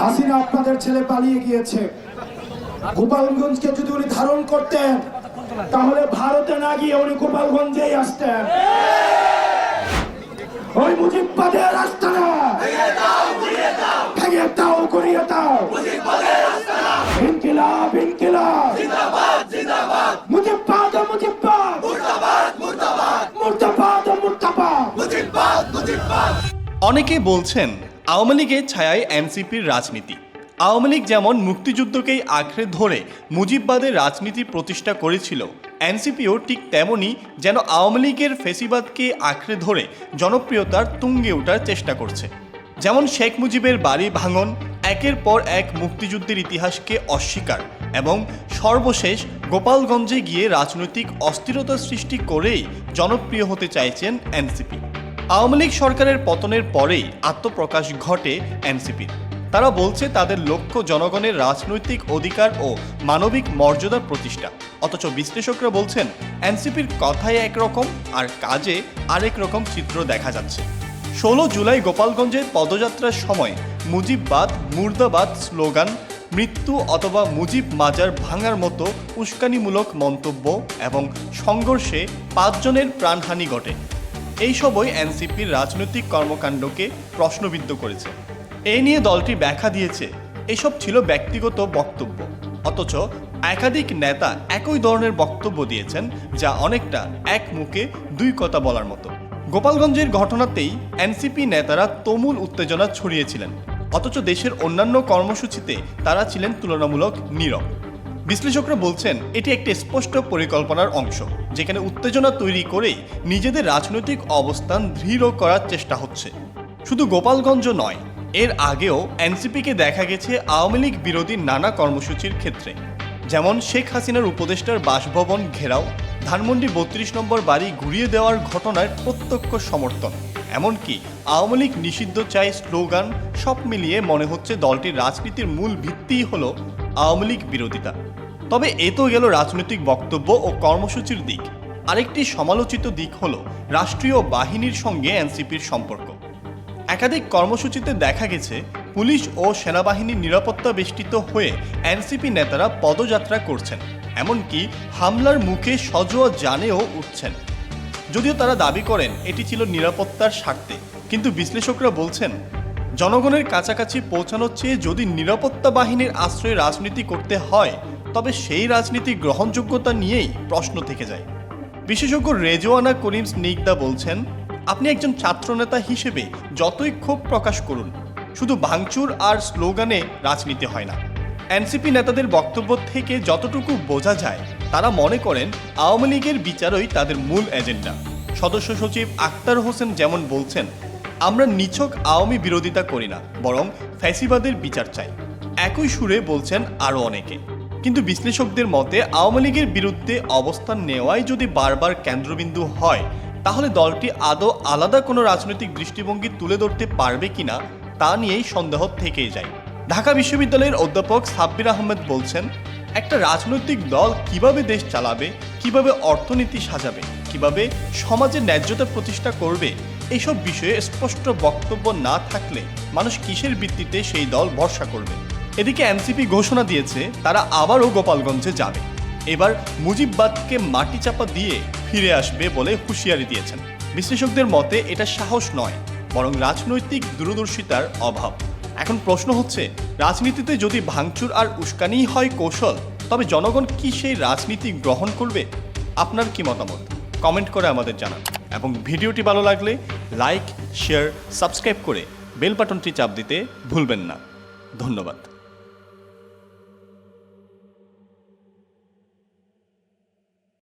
হাসিনা আপনাদের ছেলে পালিয়ে গিয়েছে। গোপালগঞ্জকে যদি উনি ধারণ করতেন, তাহলে ভারতে না গিয়ে উনি গোপালগঞ্জেই আসতেন। ওই মুজিববাদের রাস্তা না ভেঙে দাও, করিয়ে অনেকে বলছেন আওয়ামী লীগের ছায়ায় এনসিপির রাজনীতি। আওয়ামী লীগ যেমন মুক্তিযুদ্ধকেই আঁকড়ে ধরে মুজিববাদের রাজনীতি প্রতিষ্ঠা করেছিল, এনসিপিও ঠিক তেমনই যেন আওয়ামী লীগের ফেসিবাদকে আঁকড়ে ধরে জনপ্রিয়তার তুঙ্গে ওঠার চেষ্টা করছে। যেমন শেখ মুজিবের বাড়ি ভাঙন, একের পর এক মুক্তিযুদ্ধের ইতিহাসকে অস্বীকার এবং সর্বশেষ গোপালগঞ্জে গিয়ে রাজনৈতিক অস্থিরতা সৃষ্টি করেই জনপ্রিয় হতে চাইছেন এনসিপি। আওয়ামী লীগ সরকারের পতনের পরেই আত্মপ্রকাশ ঘটে এনসিপির তারা বলছে তাদের লক্ষ্য জনগণের রাজনৈতিক অধিকার ও মানবিক মর্যাদার প্রতিষ্ঠা। অথচ বিশ্লেষকরা বলছেন, এনসিপির কথায় একরকম আর কাজে আরেক রকম চিত্র দেখা যাচ্ছে। ষোলো জুলাই গোপালগঞ্জের পদযাত্রার সময় মুজিববাদ, মুর্দাবাদ স্লোগান, মৃত্যু অথবা মুজিব মাজার ভাঙার মতো উস্কানিমূলক মন্তব্য এবং সংঘর্ষে পাঁচজনের প্রাণহানি ঘটে। এই সবই এনসিপির রাজনৈতিক কর্মকাণ্ডকে প্রশ্নবিদ্ধ করেছে। এই নিয়ে দলটি ব্যাখ্যা দিয়েছে, এসব ছিল ব্যক্তিগত বক্তব্য। অথচ একাধিক নেতা একই ধরনের বক্তব্য দিয়েছেন, যা অনেকটা এক মুখে দুই কথা বলার মতো। গোপালগঞ্জের ঘটনাতেই এনসিপি নেতারা তুমুল উত্তেজনা ছড়িয়েছিলেন। অথচ দেশের অন্যান্য কর্মসূচিতে তারা ছিলেন তুলনামূলক নীরব। বিশ্লেষকরা বলছেন, এটি একটি স্পষ্ট পরিকল্পনার অংশ, যেখানে উত্তেজনা তৈরি করেই নিজেদের রাজনৈতিক অবস্থান দৃঢ় করার চেষ্টা হচ্ছে। শুধু গোপালগঞ্জ নয়, এর আগেও এনসিপিকে দেখা গেছে আওয়ামী লীগ বিরোধী নানা কর্মসূচির ক্ষেত্রে। যেমন শেখ হাসিনার উপদেষ্টার বাসভবন ঘেরাও, ধানমন্ডি বত্রিশ নম্বর বাড়ি ঘুরিয়ে দেওয়ার ঘটনার প্রত্যক্ষ সমর্থন। এমনকি আওয়ামী লীগ নিষিদ্ধ চাই স্লোগান সব মিলিয়ে মনে হচ্ছে দলটির রাজনীতির মূল ভিত্তিই হল আওয়ামী লীগ বিরোধিতা। তবে এ তো গেল রাজনৈতিক বক্তব্য ও কর্মসূচির দিক। আরেকটি সমালোচিত দিক হল রাষ্ট্রীয় বাহিনীর সঙ্গে এনসিপির সম্পর্ক। একাধিক কর্মসূচিতে দেখা গেছে, পুলিশ ও সেনাবাহিনীর নিরাপত্তা বেষ্টিত হয়ে এনসিপি নেতারা পদযাত্রা করছেন, এমনকি হামলার মুখে সজোয়া জানেও উঠছেন। যদিও তারা দাবি করেন, এটি ছিল নিরাপত্তার স্বার্থে, কিন্তু বিশ্লেষকরা বলছেন জনগণের কাছাকাছি পৌঁছানোর চেয়ে যদি নিরাপত্তা বাহিনীর আশ্রয়ে রাজনীতি করতে হয়, তবে সেই রাজনীতি গ্রহণযোগ্যতা নিয়েই প্রশ্ন থেকে যায়। বিশেষজ্ঞ রেজওয়ানা করিম স্নিগ্ধা বলছেন, আপনি একজন ছাত্রনেতা হিসেবে যতই ক্ষোভ প্রকাশ করুন, শুধু ভাঙচুর আর স্লোগানে রাজনীতি হয় না। এনসিপি নেতাদের বক্তব্য থেকে যতটুকু বোঝা যায়, তারা মনে করেন আওয়ামী লীগের বিচারই তাদের মূল এজেন্ডা। সদস্য সচিব আক্তার হোসেন যেমন বলছেন আমরা নিছক আওয়ামী বিরোধিতা করি না, বরং ফ্যাসিবাদের বিচার চাই। একই সুরে বলছেন আরও অনেকে। কিন্তু বিশ্লেষকদের মতে, আওয়ামী লীগের বিরুদ্ধে অবস্থান নেওয়াই যদি বারবার কেন্দ্রবিন্দু হয়, তাহলে দলটি আদৌ আলাদা কোনো রাজনৈতিক দৃষ্টিভঙ্গি তুলে ধরতে পারবে কিনা, তা নিয়েই সন্দেহ থেকেই যায়। ঢাকা বিশ্ববিদ্যালয়ের অধ্যাপক সাব্বির আহমেদ বলছেন, একটা রাজনৈতিক দল কীভাবে দেশ চালাবে, কীভাবে অর্থনীতি সাজাবে, কীভাবে সমাজে ন্যায্যতা প্রতিষ্ঠা করবে এসব বিষয়ে স্পষ্ট বক্তব্য না থাকলে মানুষ কিসের ভিত্তিতে সেই দল ভরসা করবে? এদিকে এনসিপি ঘোষণা দিয়েছে, তারা আবারও গোপালগঞ্জে যাবে। এবার মুজিববাদকে মাটি চাপা দিয়ে ফিরে আসবে বলে হুঁশিয়ারি দিয়েছেন। বিশ্লেষকদের মতে এটা সাহস নয়, বরং রাজনৈতিক দূরদর্শিতার অভাব। এখন প্রশ্ন হচ্ছে, রাজনীতিতে যদি ভাঙচুর আর উস্কানিই হয় কৌশল, তবে জনগণ কি সেই রাজনীতি গ্রহণ করবে? আপনার কি মতামত? কমেন্ট করে আমাদের জানান। এবং ভিডিওটি ভালো লাগলে লাইক, শেয়ার, সাবস্ক্রাইব করে বেল বাটনটি চাপ দিতে ভুলবেন না। ধন্যবাদ।